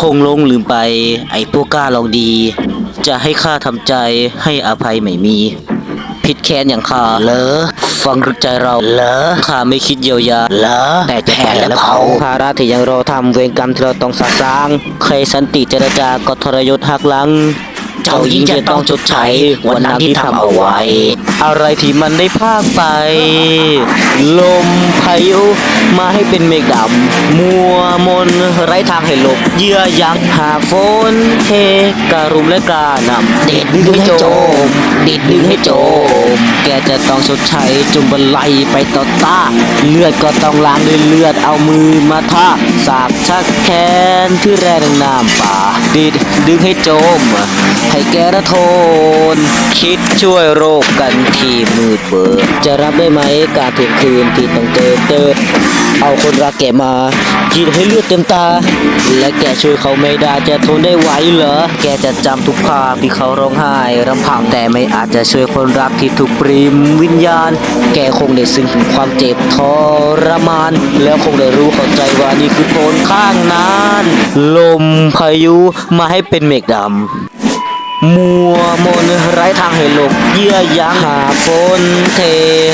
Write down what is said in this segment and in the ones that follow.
คงลงลืมไป ไอ้พวกกล้าลองดี จะให้ข้าทำใจให้อภัยไม่มี ผิดแค้นอย่างข้าเหรอฟังรึกใจเราเหรอข้าไม่คิดเยียวยาเหรอแต่จะแพ้และเผาภาระที่ยังรอทำเวรกรรมที่เราต้องสะสางใครสันติเจรจาก็ทรยศหักหลัง เจ้ายิ่งจะต้องชดใช้วันนั้นที่ทำเอาไว้ อะไรที่มันได้พากไป ลมพายุมาให้เป็นเมฆดำมัวมนไร้ทางให้หลบเยื่อยักหากฝนเทการุมและกล้านำเด็ดไม่จม ดิดดึงให้โจมแกจะต้องชดใช้จุมบันไลไปต่อต้า เลือดก็ต้องล้างด้วยเลือดเอามือมาทาสาบชักแค้นที่แรงน้ำป่า ดิดดึงให้โจม ให้แกระโทน คิดช่วยโรคกันที่มืดเบิด จะรับได้ไหมการถูกคืนที่ต้องเจอเติด เอาคนรักแกมากินให้เลือดเต็มตา และแกช่วยเขาไม่ได้จะทนได้ไหวเหรอ แกจะจำทุกภาพที่เขาร้องไห้รำพังแต่ไม่อาจจะช่วยคนรักที่ถูกปริมวิญญาณ แกคงได้ซึ้งถึงความเจ็บทรมาน แล้วคงได้รู้เข้าใจว่านี่คือโทนข้างนั้น ลมพายุมาให้เป็นเมฆดำ มัวมนไร้ทางให้หลบเยื่อยั้งหาฝนเท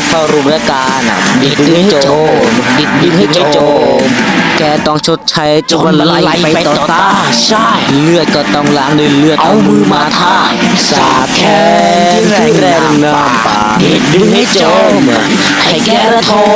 เข้ารุมและกาน่ะดิดดึงให้โจมดิดดึงให้โจมแกต้องชดใช้จนมันไหลไปต่อตาใช่เลือดก็ต้องล้างด้วยเลือดเอามือมาทาสาบแค้นที่แรงน้ำป่าดิดดึงให้โจมให้แกระทน